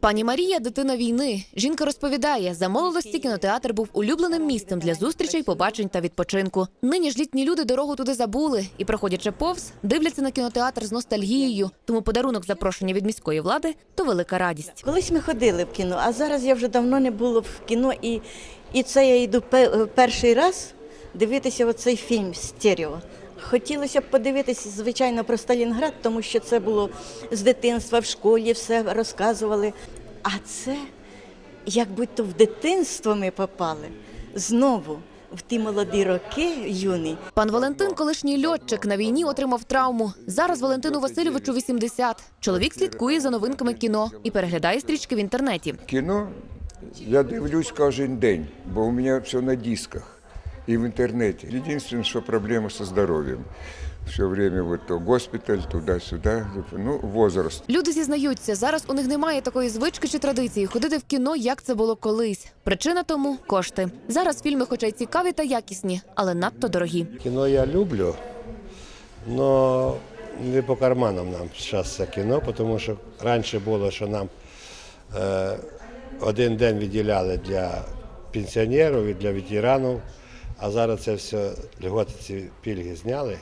Пані Марія дитина війни. Жінка розповідає, за молодості кінотеатр був улюбленим місцем для зустрічей, побачень та відпочинку. Нині ж літні люди дорогу туди забули і, проходячи повз, дивляться на кінотеатр з ностальгією. Тому подарунок запрошення від міської влади то велика радість. Колись ми ходили в кіно, а зараз я вже давно не було в кіно, і, і це я йду перший раз дивитися оцей фільм стерео. Хотілося б подивитися, звичайно, про Сталінград, тому що це було з дитинства в школі, все розказували. А це, як будь-то в дитинство ми попали знову в ті молоді роки юні. Пан Валентин, колишній льотчик на війні, отримав травму. Зараз Валентину Васильовичу 80. Чоловік слідкує за новинками кіно і переглядає стрічки в інтернеті. Кіно я дивлюсь кожен день, бо у мене все на дисках і в інтернеті. Єдине, що проблема зі здоров'ям. Все время вот то госпіталь, туди-сюди. Ну, возраст. Люди зізнаються, зараз у них немає такої звички чи традиції ходити в кіно, як це було колись. Причина тому кошти. Зараз фільми, хоча й цікаві та якісні, але надто дорогі. Кіно я люблю, але не по карманам нам зараз це кіно, тому що раніше було, що нам е, один день виділяли для пенсіонерів і для ветеранів, а зараз це все льготи ці пільги зняли,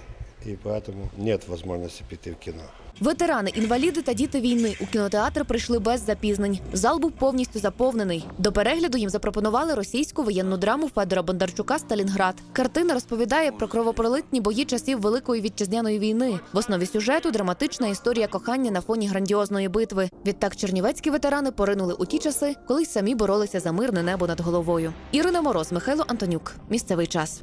і тому немає можливості піти в кіно. Ветерани, інваліди та діти війни у кінотеатр прийшли без запізнень. Зал був повністю заповнений. До перегляду їм запропонували російську воєнну драму Федора Бондарчука Сталінград. Картина розповідає про кровопролитні бої часів Великої вітчизняної війни. В основі сюжету драматична історія кохання на фоні грандіозної битви. Відтак чернівецькі ветерани поринули у ті часи, коли й самі боролися за мирне небо над головою. Ірина Мороз, Михайло Антонюк. Місцевий час.